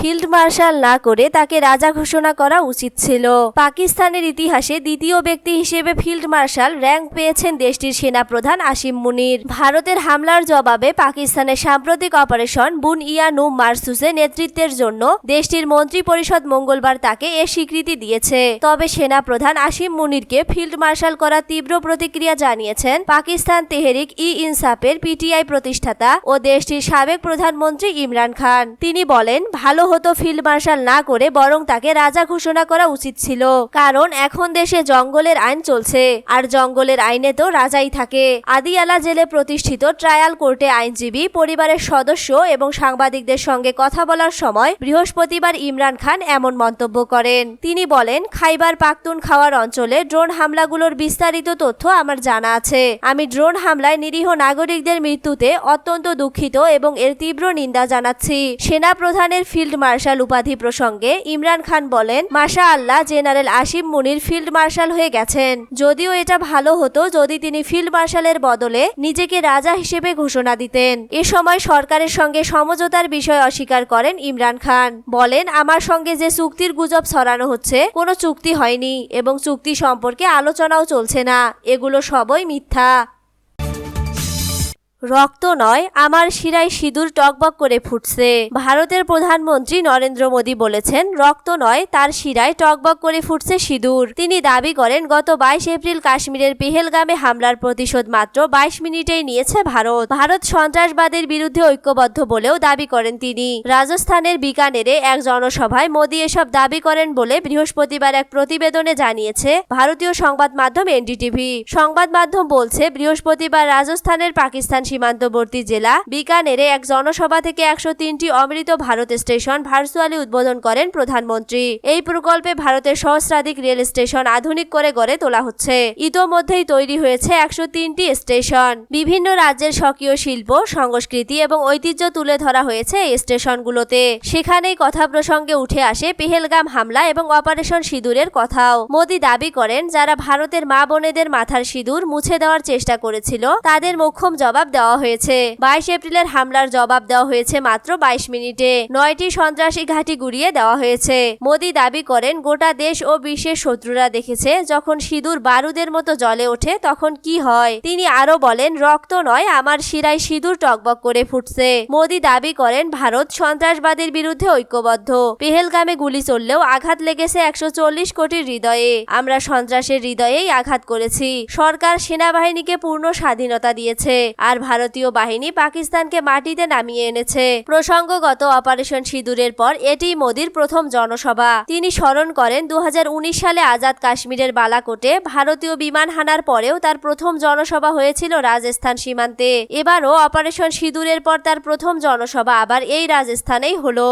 Field marshal না করে তাকে রাজা ঘোষণা করা উচিত ছিল। পাকিস্তানের ইতিহাসে দ্বিতীয় ব্যক্তি হিসেবে ফিল্ড মার্শাল র্যাঙ্ক পেয়েছেন দেশটির সেনাপ্রধান আসিম মুনির। ভারতের হামলার জবাবে পাকিস্তানের সাম্প্রতিক অপারেশন বুন ইয়ানু মারসুসে নেতৃত্বের জন্য দেশটির মন্ত্রী পরিষদ মঙ্গলবার তাকে এ স্বীকৃতি দিয়েছে। তবে সেনাপ্রধান আসিম মুনিরকে ফিল্ড মার্শাল করা তীব্র প্রতিক্রিয়া জানিয়েছেন পাকিস্তান তেহরিক ই ইনসাফের পিটিআই প্রতিষ্ঠাতা ও দেশটির সাবেক প্রধানমন্ত্রী ইমরান খান। তিনি বলেন, ভালো হতো ফিল্ড মার্শাল না করে বরং তাকে রাজা ঘোষণা করা উচিত ছিল। কারণ এখন দেশে জঙ্গলের আইন চলছে। আর জঙ্গলের আইনে তো রাজাই থাকে। আদিয়ালা জেলে প্রতিষ্ঠিত ট্রায়াল কোর্টে আইনজীবী, পরিবারের সদস্য এবং সাংবাদিকদের সঙ্গে কথা বলার সময় বৃহস্পতিবার ইমরান খান এমন মন্তব্য করেন। তিনি বলেন, খাইবার পাখতুন খাওয়ার অঞ্চলে ড্রোন হামলাগুলোর বিস্তারিত তথ্য আমার জানা আছে। আমি ড্রোন হামলায় নিরীহ নাগরিকদের মৃত্যুতে অত্যন্ত দুঃখিত এবং এর তীব্র নিন্দা জানাচ্ছি। সেনা প্রধানের ফিল্ড মার্শাল উপাধি প্রসঙ্গে ইমরান খান বলেন মাশা আল্লাহ general Asim Munir field marshal হয়ে গেছেন। যদিও এটা ভালো হতো যদি তিনি ফিল্ড মার্শালের বদলে নিজেকে রাজা হিসেবে ঘোষণা দিতেন। এ সময় সরকারের সঙ্গে সমঝোতার বিষয় অস্বীকার করেন ইমরান খান। বলেন, আমার সঙ্গে যে চুক্তির গুজব ছড়ানো হচ্ছে, কোনো চুক্তি হয়নি এবং চুক্তি সম্পর্কে আলোচনাও চলছে না। এগুলো সবই মিথ্যা। রক্ত নয়, আমার শিরায় সিঁদুর টকবক করে ফুটছে। ভারতের প্রধানমন্ত্রী নরেন্দ্র মোদী বলেছেন, রক্ত নয়, তার শিরায় টকবক করে ফুটছে সিঁদুর। তিনি দাবি করেন, গত বাইশ এপ্রিল কাশ্মীরের পেহেলগামে হামলার প্রতিশোধ মাত্র বাইশ মিনিটেই নিয়েছে ভারত। ভারত সন্ত্রাসবাদের বিরুদ্ধে ঐক্যবদ্ধ বলেও দাবি করেন তিনি। রাজস্থানের বিকানেরে এক জনসভায় মোদী এসব দাবি করেন বলে বৃহস্পতিবার এক প্রতিবেদনে জানিয়েছে ভারতীয় সংবাদ মাধ্যম এনডিটিভি। সংবাদ মাধ্যম বলছে, বৃহস্পতিবার রাজস্থানের পাকিস্তান সীমান্তবর্তী জেলা বিকানেরে এক জনসভা থেকে একশো তিনটি অমৃত ভারত স্টেশন ভার্চুয়ালি উদ্বোধন করেন প্রধানমন্ত্রী। এই প্রকল্পে ভারতের সহস্রাধিক রেল স্টেশন আধুনিক করে গড়ে তোলা হচ্ছে। ইতোমধ্যেই তৈরি হয়েছে একশো তিনটি স্টেশন। বিভিন্ন রাজ্যের স্বকীয় শিল্প, সংস্কৃতি এবং ঐতিহ্য তুলে ধরা হয়েছে এই স্টেশনগুলোতে। সেখানেই কথা প্রসঙ্গে উঠে আসে পেহেলগাম হামলা এবং অপারেশন সিঁদুরের কথাও। মোদি দাবি করেন, যারা ভারতের মা বোনেদের মাথার সিঁদুর মুছে দেওয়ার চেষ্টা করেছিল, তাদের মোক্ষম জবাব দেওয়া হয়েছে। বাইশ এপ্রিলের হামলার জবাব দেওয়া হয়েছে মাত্র বাইশ মিনিটে। নয়টি সন্ত্রাসী ঘাঁটি গুড়িয়ে দেওয়া হয়েছে। মোদি দাবি করেন, গোটা দেশ ও বিশ্বের শত্রুরা দেখেছে, যখন সিঁদুর বারুদের মতো জলে ওঠে, তখন কি হয়? তিনি আরও বলেন, রক্ত নয়, আমার শিরায় সিঁদুর টকবক করে ফুটছে। মোদি দাবি করেন, ভারত সন্ত্রাসবাদের বিরুদ্ধে ঐক্যবদ্ধ। পেহেলগামে গুলি চললেও আঘাত লেগেছে একশো চল্লিশ কোটির হৃদয়ে। আমরা সন্ত্রাসের হৃদয়েই আঘাত করেছি। সরকার সেনাবাহিনীকে পূর্ণ স্বাধীনতা দিয়েছে। আর ভারতীয় বাহিনী পাকিস্তানকে মাটিতে নামিয়ে এনেছে। প্রসঙ্গগত অপারেশন সিঁদুরের পর এটি মোদীর প্রথম জনসভা। তিনি স্মরণ করেন দু হাজার উনিশ সালে আজাদ কাশ্মীরের বালাকোটে ভারতীয় বিমান হানার পরেও তার প্রথম জনসভা হয়েছিল রাজস্থান সীমান্তে। এবারও অপারেশন সিঁদুরের পর তার প্রথম জনসভা আবার এই রাজস্থানেই হলো।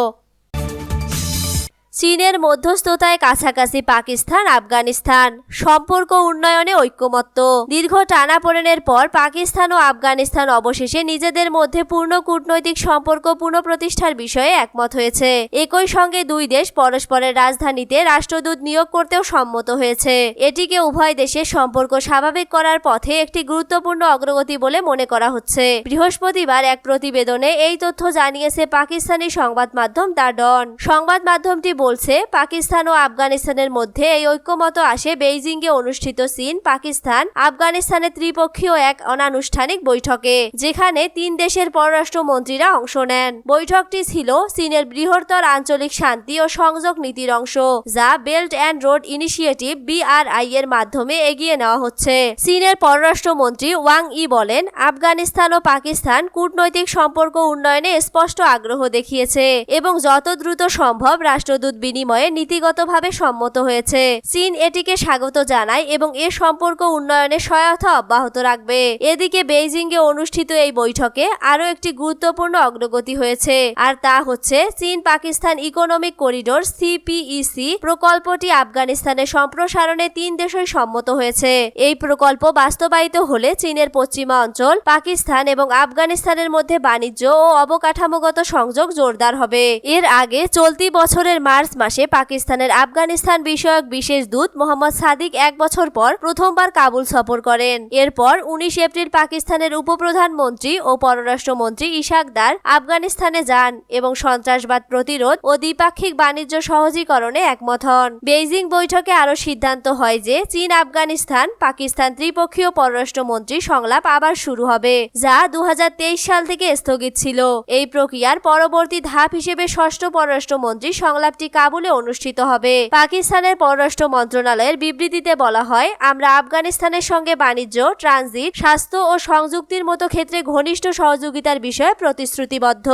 চীনের মধ্যস্থতায় কাছাকাছি পাকিস্তান, আফগানিস্তান। সম্পর্ক উন্নয়নে ঐক্যমত্য। দীর্ঘ টানাপোড়েনের পর পাকিস্তান ও আফগানিস্তান অবশেষে নিজেদের মধ্যে পূর্ণ কূটনৈতিক সম্পর্ক পুনঃপ্রতিষ্ঠার বিষয়ে একমত হয়েছে। একই সঙ্গে দুই দেশ পরস্পরের রাজধানীতে রাষ্ট্রদূত নিয়োগ করতেও সম্মত হয়েছে। এটিকে উভয় দেশের সম্পর্ক স্বাভাবিক করার পথে একটি গুরুত্বপূর্ণ অগ্রগতি বলে মনে করা হচ্ছে। বৃহস্পতিবার এক প্রতিবেদনে এই তথ্য জানিয়েছে পাকিস্তানি সংবাদ মাধ্যম দা ডন। সংবাদ মাধ্যমটি বলছে, পাকিস্তান ও আফগানিস্তানের মধ্যে এই ঐক্যমত আসে বেইজিংয়ে অনুষ্ঠিত চীন, পাকিস্তান, আফগানিস্তানের ত্রিপক্ষীয় এক অনানুষ্ঠানিক বৈঠকে, যেখানে তিন দেশের পররাষ্ট্রমন্ত্রীরা অংশ নেন। বৈঠকটি ছিল চীনের বৃহত্তর আঞ্চলিক শান্তি ও সংযোগ নীতির অংশ, যা belt and road initiative BRI এর মাধ্যমে এগিয়ে নেওয়া হচ্ছে। চীনের পররাষ্ট্রমন্ত্রী ওয়াং ই বলেন, আফগানিস্তান ও পাকিস্তান কূটনৈতিক সম্পর্ক উন্নয়নে স্পষ্ট আগ্রহ দেখিয়েছে এবং যত দ্রুত সম্ভব রাষ্ট্রদূত বিনিময়ে নীতিগতভাবে সম্মত হয়েছে। চীন এটিকে স্বাগত জানায় এবং এ সম্পর্ক উন্নয়নে সহায়তা অব্যাহত রাখবে। এদিকে বেইজিংয়ে অনুষ্ঠিত এই বৈঠকে আরও একটি গুরুত্বপূর্ণ অগ্রগতি হয়েছে, আর তা হচ্ছে চীন পাকিস্তান ইকোনমিক করিডোর সিপিইসি প্রকল্পটি আফগানিস্তানের সম্প্রসারণে তিন দেশই সম্মত হয়েছে। এই প্রকল্প বাস্তবায়িত হলে চীনের পশ্চিমা অঞ্চল, পাকিস্তান এবং আফগানিস্তানের মধ্যে বাণিজ্য ও অবকাঠামোগত সংযোগ জোরদার হবে। এর আগে চলতি বছরের মার্চ মার্চ মাসে পাকিস্তানের আফগানিস্তান বিষয়ক বিশেষ দূত মোহাম্মদ সাদিক এক বছর পর প্রথমবার কাবুল সফর করেন। এরপর উনিশ এপ্রিল পাকিস্তানের উপপ্রধানমন্ত্রী ও পররাষ্ট্রমন্ত্রী ইশাকদার আফগানিস্তানে যান এবং সন্ত্রাসবাদ প্রতিরোধ ও দ্বিপাক্ষিক বাণিজ্য সহজীকরণে একমত হন। বেইজিং বৈঠকে আরও সিদ্ধান্ত হয় যে চীন, আফগানিস্তান, পাকিস্তান ত্রিপক্ষীয় পররাষ্ট্রমন্ত্রী সংলাপ আবার শুরু হবে, যা দু হাজার তেইশ সাল থেকে স্থগিত ছিল। এই প্রক্রিয়ার পরবর্তী ধাপ হিসেবে ষষ্ঠ পররাষ্ট্রমন্ত্রী সংলাপটি কাবুলে অনুষ্ঠিত হবে। পাকিস্তানের পররাষ্ট্র মন্ত্রণালয়ের বিবৃতিতে বলা হয়, আমরা আফগানিস্তানের সঙ্গে বাণিজ্য, ট্রানজিট, স্বাস্থ্য ও সংযুক্তির মতো ক্ষেত্রে ঘনিষ্ঠ সহযোগিতার বিষয়ে প্রতিশ্রুতিবদ্ধ।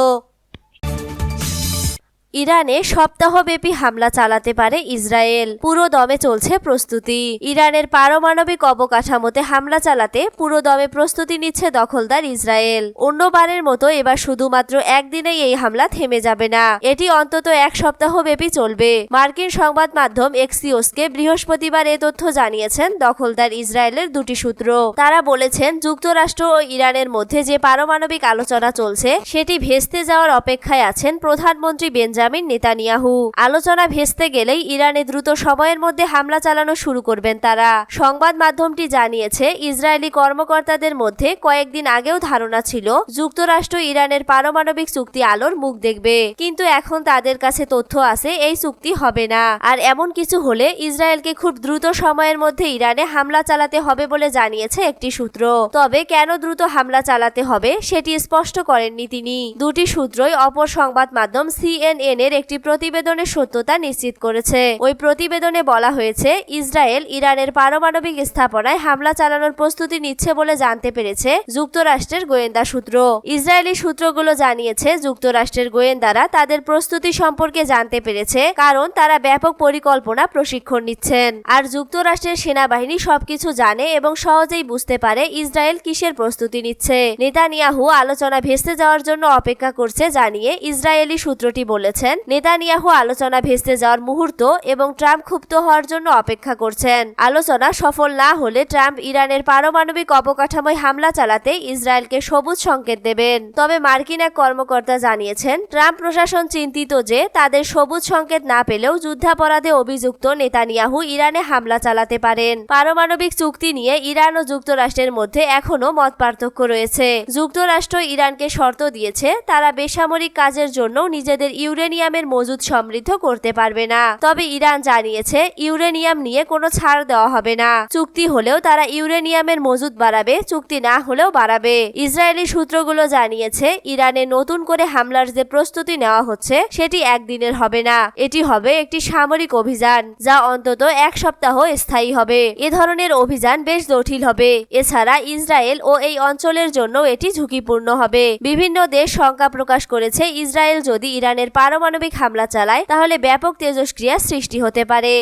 ইরানে সপ্তাহব্যাপী হামলা চালাতে পারে ইসরায়েল। পুরো দমে চলছে প্রস্তুতি। ইরানের পারমাণবিক অবকাঠামোতে হামলা চালাতে পুরো দমে প্রস্তুতি নিচ্ছে দখলদার ইসরায়েল। অন্যবারের মতো এবার শুধুমাত্র একদিনেই এই হামলা থেমে যাবে না। এটি অন্তত এক সপ্তাহ ব্যাপী চলবে। মার্কিন সংবাদ মাধ্যম এক্সিওসকে বৃহস্পতিবার এ তথ্য জানিয়েছেন দখলদার ইসরায়েলের দুটি সূত্র। তারা বলেছেন, যুক্তরাষ্ট্র ও ইরানের মধ্যে যে পারমাণবিক আলোচনা চলছে, সেটি ভেস্তে যাওয়ার অপেক্ষায় আছেন প্রধানমন্ত্রী বেঞ্জামিন নেতানিয়াহু। আলোচনা ভেস্তে গেলেই ইরানে দ্রুত সময়ের মধ্যে হামলা চালানো শুরু করবেন তারা। সংবাদ মাধ্যমটি জানিয়েছে, ইসরায়েলি কর্মকর্তাদের মধ্যে কয়েকদিন আগেও ধারণা ছিল, যুক্তরাষ্ট্র ইরানের পারমাণবিক চুক্তি আলোর মুখ দেখবে। কিন্তু এখন তাদের কাছে তথ্য আছে, এই চুক্তি হবে না। আর এমন কিছু হলে ইসরায়েলকে খুব দ্রুত সময়ের মধ্যে ইরানে হামলা চালাতে হবে বলে জানিয়েছে একটি সূত্র। তবে কেন দ্রুত হামলা চালাতে হবে, সেটি স্পষ্ট করেননি তিনি। দুটি সূত্রই অপর সংবাদ মাধ্যম সিএনএন এর একটি প্রতিবেদনের সত্যতা নিশ্চিত করেছে। ওই প্রতিবেদনে বলা হয়েছে, ইসরায়েল ইরানের পারমাণবিক স্থাপনায় হামলা চালানোর প্রস্তুতি নিচ্ছে বলে জানতে পেরেছে যুক্তরাষ্ট্রের গোয়েন্দা সূত্র। ইসরায়েলি সূত্রগুলো জানিয়েছে, যুক্তরাষ্ট্রের গোয়েন্দারা তাদের প্রস্তুতি সম্পর্কে জানতে পেরেছে, কারণ তারা ব্যাপক পরিকল্পনা প্রশিক্ষণ নিচ্ছেন। আর যুক্তরাষ্ট্রের সেনাবাহিনী সবকিছু জানে এবং সহজেই বুঝতে পারে ইসরায়েল কিসের প্রস্তুতি নিচ্ছে। নেতানিয়াহু আলোচনা ভেস্তে যাওয়ার জন্য অপেক্ষা করছে, জানিয়ে ইসরায়েলি সূত্রটি বলেছেন নেতানিয়াহু আলোচনা ভেস্তে যাওয়ার মুহূর্ত এবং ট্রাম্প ক্ষুব্ধ হওয়ার জন্য অপেক্ষা করছেন। আলোচনা সফল না হলে ট্রাম্প ইরানের পারমাণবিক অবকাঠামোয় হামলা চালাতে ইসরায়েলকে সবুজ সংকেত দেবেন। তবে মার্কিন এক কর্মকর্তা জানিয়েছেন, ট্রাম্প প্রশাসন চিন্তিত যে তাদের সবুজ সংকেত না পেলেও যুদ্ধাপরাধে অভিযুক্ত নেতানিয়াহু ইরানে হামলা চালাতে পারেন। পারমাণবিক চুক্তি নিয়ে ইরান ও যুক্তরাষ্ট্রের মধ্যে এখনও মত পার্থক্য রয়েছে। যুক্তরাষ্ট্র ইরানকে শর্ত দিয়েছে, তারা বেসামরিক কাজের জন্য নিজেদের ইউরেনিয়ামের মজুদ সমৃদ্ধ করতে পারবে না। তবে ইরান জানিয়েছে, ইউরেনিয়াম নিয়ে কোনো ছাড় দেওয়া হবে না। চুক্তি হলেও তারা ইউরেনিয়ামের মজুদ বাড়াবে, চুক্তি না হলেও বাড়াবে। ইসরায়েলি সূত্রগুলো জানিয়েছে, ইরানে নতুন করে হামলার যে প্রস্তুতি নেওয়া হচ্ছে, সেটি একদিনের হবে না। এটি হবে একটি সামরিক অভিযান, যা অন্তত এক সপ্তাহ স্থায়ী হবে। এ ধরনের অভিযান বেশ জটিল হবে। এছাড়া ইসরায়েল ও এই অঞ্চলের জন্য এটি ঝুঁকিপূর্ণ হবে। বিভিন্ন দেশ শঙ্কা প্রকাশ করেছে, ইসরায়েল যদি ইরানের পারমাণবিক হামলা চালায় তাহলে ব্যাপক তেজস্ক্রিয়া সৃষ্টি হতে পারে।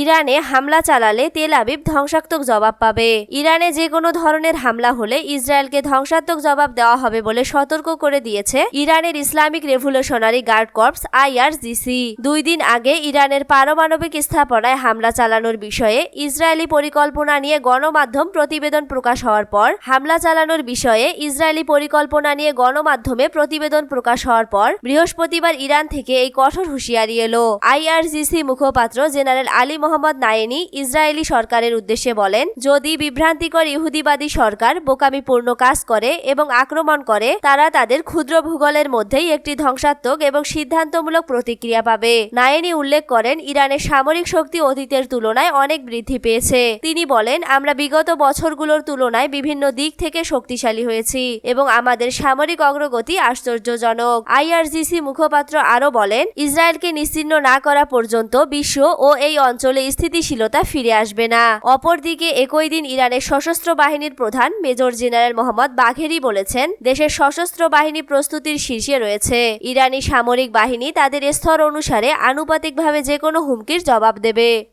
ইরানে হামলা চালালে তেল আবিব ধ্বংসাত্মক জবাব পাবে। ইরানে যে কোনো ধরনের হামলা হলে ইসরায়েলকে ধ্বংসাত্মক জবাব দেওয়া হবে বলে সতর্ক করে দিয়েছে ইরানের Islamic revolutionary guard corps IRGC দুই দিন আগে ইরানের পারমাণবিক স্থাপনায় হামলা চালানোর বিষয়ে ইসরায়েলি পরিকল্পনা নিয়ে গণমাধ্যম প্রতিবেদন প্রকাশ হওয়ার পর, হামলা চালানোর বিষয়ে ইসরায়েলি পরিকল্পনা নিয়ে গণমাধ্যমে প্রতিবেদন প্রকাশ হওয়ার পর, বৃহস্পতিবার ইরান থেকে এই কঠোর হুঁশিয়ারি এলো। আইআরজিসি মুখপাত্র general Ali Mohammad Naeini Israeli সরকারের উদ্দেশ্যে বলেন, যদি বিভ্রান্তিকর ইহুদিবাদী সরকার বোকামিপূর্ণ কাজ করে এবং আক্রমণ করে, তারা তাদের ক্ষুদ্র ভূগোলের মধ্যেই একটি ধ্বংসাত্মক এবং সিদ্ধান্তমূলক প্রতিক্রিয়া পাবে। নায়েনি উল্লেখ করেন, ইরানের সামরিক শক্তি অতীতের তুলনায় অনেক বৃদ্ধি পেয়েছে। তিনি বলেন, আমরা বিগত বছরগুলোর তুলনায় বিভিন্ন দিক থেকে শক্তিশালী হয়েছি এবং আমাদের সামরিক অগ্রগতি আশ্চর্যজনক। আইআরজিসি মুখপাত্র আরও বলেন, ইসরায়েলকে নিশ্চিন্ন না করা পর্যন্ত বিশ্ব ও এই অঞ্চলে স্থিতিশীলতা ফিরে আসবে না। অপরদিকে একই দিন ইরানের সশস্ত্র বাহিনীর প্রধান মেজর জেনারেল মোহাম্মদ বাঘেরি বলেছেন, দেশের সশস্ত্র বাহিনী প্রস্তুতির শীর্ষে রয়েছে। ইরানি সামরিক বাহিনী তাদের স্তর অনুসারে আনুপাতিকভাবে যে কোনো হুমকির জবাব দেবে।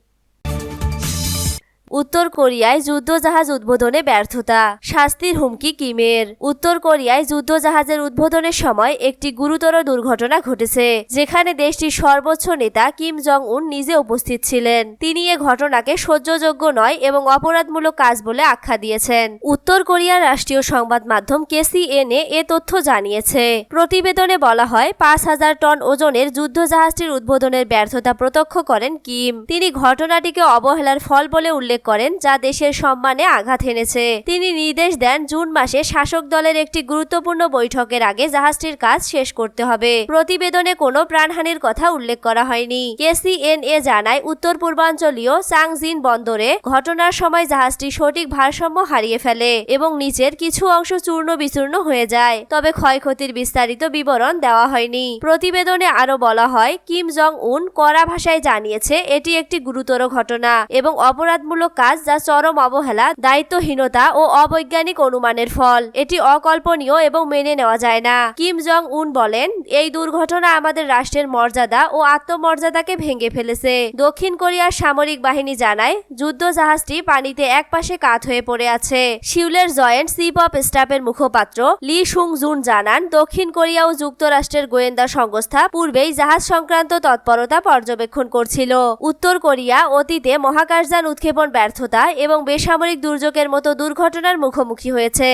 উত্তর কোরিয়ায় যুদ্ধজাহাজ উদ্বোধনে ব্যর্থতা। শাস্তির হুমকি কিমের। উত্তর কোরিয়ায় যুদ্ধজাহাজের উদ্বোধনের সময় একটি গুরুতর দুর্ঘটনা ঘটেছে, যেখানে দেশটির সর্বোচ্চ নেতা কিম জং উন নিজে উপস্থিত ছিলেন। তিনি এ ঘটনাকে সহ্যযোগ্য নয় এবং অপরাধমূলক কাজ বলে আখ্যা দিয়েছেন। উত্তর কোরিয়ার রাষ্ট্রীয় সংবাদ মাধ্যম কেসিএনএ এ তথ্য জানিয়েছে। প্রতিবেদনে বলা হয়, পাঁচ হাজার টন ওজনের যুদ্ধজাহাজটির উদ্বোধনের ব্যর্থতা প্রত্যক্ষ করেন কিম। তিনি ঘটনাটিকে অবহেলার ফল বলে উল্লেখ করেন যা দেশের সম্মানে আঘাত এনেছে। তিনি নির্দেশ দেন জুন মাসে শাসক দলের একটি গুরুত্বপূর্ণ বৈঠকের আগে জাহাজটির কাজ শেষ করতে হবে। প্রতিবেদনে কোনো প্রাণহানির কথা উল্লেখ করা হয়নি। কেসিএনএ জানায় উত্তর পূর্বাঞ্চলীয় চাংজিন বন্দরে ঘটনার সময় জাহাজটি সঠিক ভারসাম্য হারিয়ে ফেলে এবং নিচের কিছু অংশ চূর্ণ বিচূর্ণ হয়ে যায়, তবে ক্ষয়ক্ষতির বিস্তারিত বিবরণ দেওয়া হয়নি। প্রতিবেদনে আরও বলা হয়, কিম জং উন কড়া ভাষায় জানিয়েছে, এটি একটি গুরুতর ঘটনা এবং অপরাধমূলক কাজ যা চরম অবহেলা, দায়িত্বহীনতা ও অবৈজ্ঞানিক অনুমানের ফল। এটি অকল্পনীয় এবং মেনে নেওয়া যায় না। কিম জং উন বলেন, এই দুর্ঘটনা আমাদের রাষ্ট্রের মর্যাদা ও আত্মমর্যাদাকে ভেঙে ফেলেছে। দক্ষিণ কোরিয়ার সামরিক বাহিনী জানায় যুদ্ধ জাহাজটি পানিতে একপাশে কাত হয়ে পড়ে আছে। শিউলের জয়েন্ট চিফ অফ স্টাফের মুখপাত্র লি সুং জুন জানান, দক্ষিণ কোরিয়া ও যুক্তরাষ্ট্রের গোয়েন্দা সংস্থা পূর্বেই জাহাজ সংক্রান্ত তৎপরতা পর্যবেক্ষণ করছিল। উত্তর কোরিয়া অতীতে মহাকাশযান উৎক্ষেপণ ব্যর্থতা এবং বেসামরিক দুর্যোগের মতো দুর্ঘটনার মুখোমুখি হয়েছে।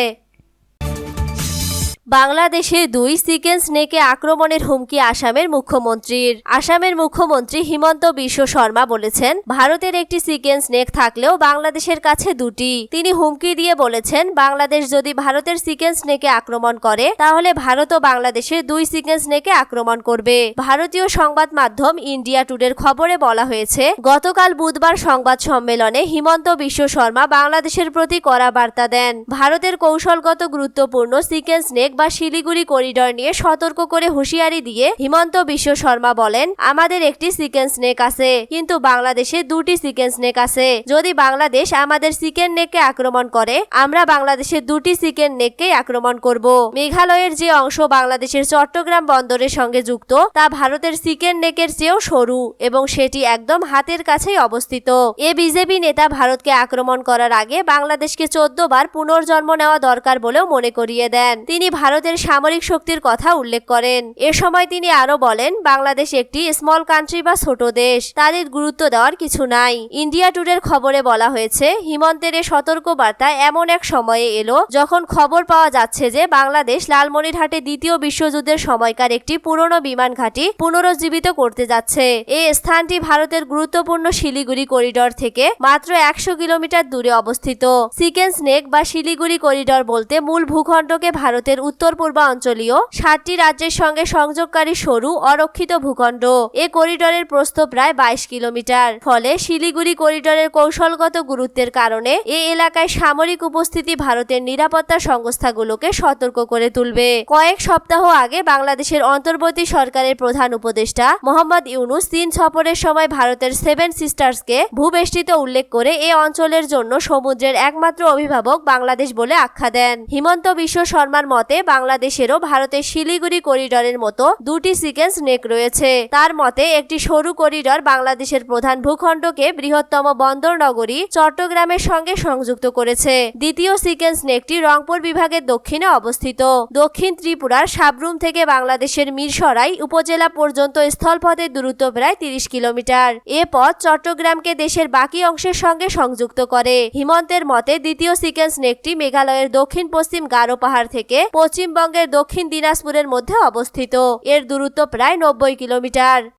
বাংলাদেশের দুই সিকেন স্নেকে আক্রমণের হুমকি আসামের মুখ্যমন্ত্রীর। আসামের মুখ্যমন্ত্রী হিমন্ত বিশ্ব শর্মা বলেছেন, ভারতের একটি সিকেন স্নেক থাকলেও বাংলাদেশের কাছে দুটি। তিনি হুমকি দিয়ে বলেছেন, বাংলাদেশ যদি ভারতের সিকেন স্নেকে আক্রমণ করে, তাহলে ভারত ও বাংলাদেশের দুই সিকেন স্নেকে আক্রমণ করবে। ভারতীয় সংবাদ মাধ্যম ইন্ডিয়া টুডের খবরে বলা হয়েছে, গতকাল বুধবার সংবাদ সম্মেলনে হিমন্ত বিশ্ব শর্মা বাংলাদেশের প্রতি কড়া বার্তা দেন। ভারতের কৌশলগত গুরুত্বপূর্ণ সিকেন স্নেক বা শিলিগুড়ি করিডর নিয়ে সতর্ক করে হুঁশিয়ারি দিয়ে হিমন্ত বিশ্ব শর্মা বলেন, আমাদের একটি সিকেন স্নেক আছে, কিন্তু বাংলাদেশে দুটি সিকেন স্নেক আছে। যদি বাংলাদেশ আমাদের সিকেন নেককে আক্রমণ করে, আমরা বাংলাদেশের দুটি সিকেন নেককেই আক্রমণ করব। মেঘালয়ের যে অংশ বাংলাদেশের চট্টগ্রাম বন্দরের সঙ্গে যুক্ত, তা ভারতের সিকেন নেকের চেয়েও সরু এবং সেটি একদম হাতের কাছেই অবস্থিত। এ বিজেপি নেতা ভারতকে আক্রমণ করার আগে বাংলাদেশকে চোদ্দ বার পুনর্জন্ম নেওয়া দরকার বলেও মনে করিয়ে দেন। তিনি ভারতের সামরিক শক্তির কথা উল্লেখ করেন। এ সময় তিনি আরও বলেন, বাংলাদেশ একটি স্মল কান্ট্রি বা ছোট দেশ, তাদের গুরুত্ব দেওয়ার কিছু নাই। ইন্ডিয়া টুডের খবরে বলা হয়েছে, হিমন্তের এ সতর্ক বার্তা এমন এক সময়ে এলো যখন খবর পাওয়া যাচ্ছে যে বাংলাদেশ লালমনিরহাটে দ্বিতীয় বিশ্বযুদ্ধের সময়কার একটি পুরনো বিমান ঘাঁটি পুনরুজ্জীবিত করতে যাচ্ছে। এই স্থানটি ভারতের গুরুত্বপূর্ণ শিলিগুড়ি করিডর থেকে মাত্র একশো কিলোমিটার দূরে অবস্থিত। সিকেন স্নেক বা শিলিগুড়ি করিডর বলতে মূল ভূখণ্ডকে ভারতের উত্তর পূর্বাঞ্চলীয় সাতটি রাজ্যের সঙ্গে সংযোগকারী সরু অরক্ষিত ভূখণ্ড। এ করিডরের প্রস্থ প্রায় বাইশ কিলোমিটার। ফলে শিলিগুড়ি করিডরের কৌশলগত গুরুত্বের কারণে এ এলাকায় সামরিক উপস্থিতি ভারতের নিরাপত্তা সংস্থাগুলোকে সতর্ক করে তুলবে। কয়েক সপ্তাহ আগে বাংলাদেশের অন্তর্বর্তী সরকারের প্রধান উপদেষ্টা মোহাম্মদ ইউনুস চীন সফরের সময় ভারতের সেভেন সিস্টার্সকে ভূবেষ্টিত উল্লেখ করে এ অঞ্চলের জন্য সমুদ্রের একমাত্র অভিভাবক বাংলাদেশ বলে আখ্যা দেন। হিমন্ত বিশ্ব শর্মার মতে বাংলাদেশেরও ভারতের শিলিগুড়ি করিডরের মতো দুটি সিকেন্স নেক রয়েছে। তার মতে, একটি সরু করিডর বাংলাদেশের প্রধান ভূখণ্ডকে বৃহত্তম বন্দর নগরী চট্টগ্রামের সঙ্গে সংযুক্ত করেছে। দ্বিতীয় সিকেন্স নেকটি রংপুর বিভাগের দক্ষিণে অবস্থিত। দক্ষিণ ত্রিপুরার সাবরুম থেকে বাংলাদেশের মিরসরাই উপজেলা পর্যন্ত স্থলপথের দূরত্ব প্রায় তিরিশ কিলোমিটার। এ পথ চট্টগ্রামকে দেশের বাকি অংশের সঙ্গে সংযুক্ত করে। হিমন্তের মতে, দ্বিতীয় সিকেন্স নেকটি মেঘালয়ের দক্ষিণ পশ্চিম গারো পাহাড় থেকে পশ্চিমবঙ্গের দক্ষিণ দিনাজপুরের মধ্যে অবস্থিত। এর দূরত্ব প্রায় নব্বই কিলোমিটার।